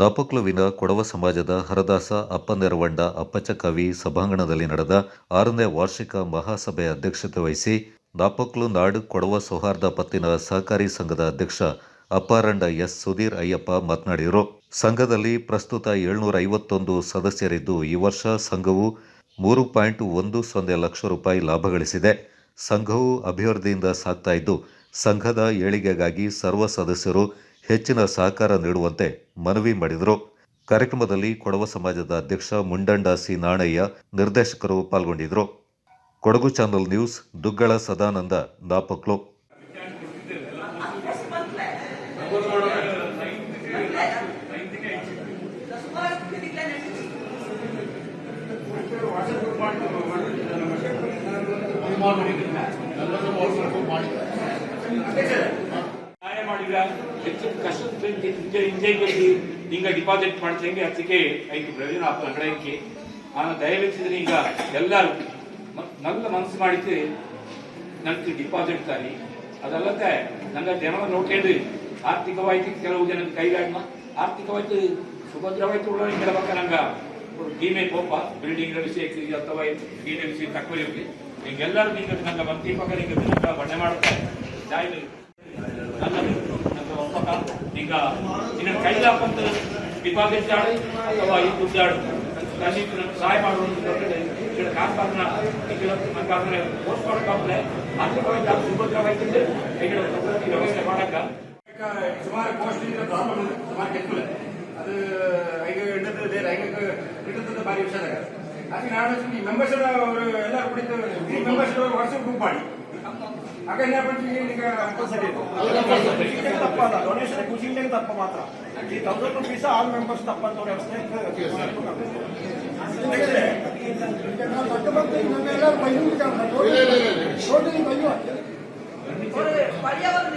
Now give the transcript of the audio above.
ದಾಪಕ್ಲುವಿನ ಕೊಡವ ಸಮಾಜದ ಹರದಾಸ ಅಪ್ಪನೆರವಂಡ ಅಪ್ಪಚಕವಿ ಸಭಾಂಗಣದಲ್ಲಿ ನಡೆದ ಆರನೇ ವಾರ್ಷಿಕ ಮಹಾಸಭೆಯ ಅಧ್ಯಕ್ಷತೆ ವಹಿಸಿ ದಾಪಕ್ಲು ನಾಡು ಕೊಡವ ಸೌಹಾರ್ದ ಪತ್ತಿನ ಸಹಕಾರಿ ಸಂಘದ ಅಧ್ಯಕ್ಷ ಅಪ್ಪಾರಂಡ ಎಸ್ ಸುಧೀರ್ ಅಯ್ಯಪ್ಪ ಮಾತನಾಡಿದರು. ಸಂಘದಲ್ಲಿ ಪ್ರಸ್ತುತ ಏಳ್ನೂರ ಐವತ್ತೊಂದು ಸದಸ್ಯರಿದ್ದು ಈ ವರ್ಷ ಸಂಘವು ಮೂರು ಪಾಯಿಂಟ್ ಒಂದು ಸೊನ್ನೆ ಲಕ್ಷ ರೂಪಾಯಿ ಲಾಭ ಗಳಿಸಿದೆ. ಸಂಘವು ಅಭಿವೃದ್ಧಿಯಿಂದ ಸಾಗ್ತಾ ಇದ್ದು, ಸಂಘದ ಏಳಿಗೆಗಾಗಿ ಸರ್ವ ಸದಸ್ಯರು ಹೆಚ್ಚಿನ ಸಹಕಾರ ನೀಡುವಂತೆ ಮನವಿ ಮಾಡಿದರು. ಕಾರ್ಯಕ್ರಮದಲ್ಲಿ ಕೊಡವ ಸಮಾಜದ ಅಧ್ಯಕ್ಷ ಮುಂಡಂಡ ಸಿ ನಾಣಯ್ಯ ನಿರ್ದೇಶಕರು ಪಾಲ್ಗೊಂಡಿದ್ದರು. Kodagu channel news, Duggala Sadananda, Napoklu. ಮಾಡಿದ್ರ ಹೆಚ್ಚು ಕಷ್ಟದ ಹಿಂಜೈ ಬಂದು ಹಿಂಗ ಡಿಪಾಸಿಟ್ ಮಾಡ್ತಂಗೆ ಅದಕ್ಕೆ ಐಕೆ ಪ್ರಯೋಜನ ಆತ ಅಂಗಡಿಕೆ ನಾನು ದಯವಿಟ್ಟಿದ್ರೆ ಈಗ ಎಲ್ಲರೂ ನಲ್ಲ ಮನಸ್ಸು ಮಾಡಿದ್ರೆ ನನಗೆ ಡಿಪಾಸಿಟ್ ತಾನಿ ಅದಲ್ಲದೆ ನಂಗೆ ಜನ ನೋಡ್ಕೊಂಡ್ರಿ ಆರ್ಥಿಕವಾಗಿ ಕೆಲವು ಜನ ಕೈಗಾಡ್ನ ಆರ್ಥಿಕವಾಗಿ ಸುಭದ್ರವಾಗಿ ಉಳ್ಳವರಿಗೆ ಕೇಳಬೇಕ ನಂಗೆ. ಭೀಮೆ ಕೋಪ ಬಿಲ್ಡಿಂಗ್ ವಿಷಯಕ್ಕೆ ಅಥವಾ ಭೀಮೆ ವಿಷಯ ತಕ್ಕೊಳ್ಳಿ ಹಿಂಗೆಲ್ಲರೂ ನಿಂಗೆ ನಂಗೆ ಮಂತ್ರಿ ಪಕ್ಕ ನಿಂಗೆ ಬಣ್ಣ ಮಾಡ್ತಾರೆ. ಜಾಯ್ನಲ್ಲಿ ఇక ఈయన కైలాపంతో విభాగించాడు ಅಥವಾ ಈ ಗುದ್ದಾಡು ಅಲ್ಲಿ ಸಹಾಯ ಮಾಡುವಂಥದ್ದು ఇక్కడ కాపాడిన ఇక్కడ మన కాకుండా పోస్ట్పోర్ట్ కాకుండా ఆర్థికವಾಗಿ సుభద్రమైతుంది ఇక్కడ వ్యవస్థ ಮಾಡಕ ಸುಮಾರು ಕೋಸ್ಟಿಂದ ಪ್ರಾಬ್ಲಮ್ ಸುಮಾರು ಕೆತ್ತಲೆ ಅದು ಐದು ಇಟ್ಟದ್ದು ಬೇರೆ ಐದು ಇಟ್ಟದ್ದು ಭಾರಿ ವಿಷಯ ಅದಕ್ಕೆ ನಾನು ಈ ಮೆಂಬರ್ಸ್ ಅವರು ಎಲ್ಲರೂ ಕುಡಿತು ಈ ಮೆಂಬರ್ಸ್ ಅವರು ವಾಟ್ಸಪ್ ಗ್ರೂಪ್ ಮಾಡಿ ಅಕನೆ ಆಪ್ಟಿಂಗ್ ನೀಂಗರ ಅಪ್ಕೋಸತೆ ತಪ್ಪಲ್ಲ ದೋನೇಶ್ ಅವರ ಕೂಸಿಂಗ್ ನೆಂಗ್ ತಪ್ಪ ಮಾತ್ರ. ಈ 1000 ರೂಪಾಯಿ ಆಲ್ ಮೆಂಬರ್ಸ್ ತಪ್ಪಂತವರಿಗೆ ಅಪ್ಡೇಟ್ ಇಕ್ಕೆ ತಕ್ಕೆ ತಟ್ಟು ಬಂತು ಇನ್ನು ಮೇಲೆ 500 ಕಂತೋ ಇಲ್ಲ ಇಲ್ಲ ಇಲ್ಲ ಸಣ್ಣದೀ 500 ಅವರು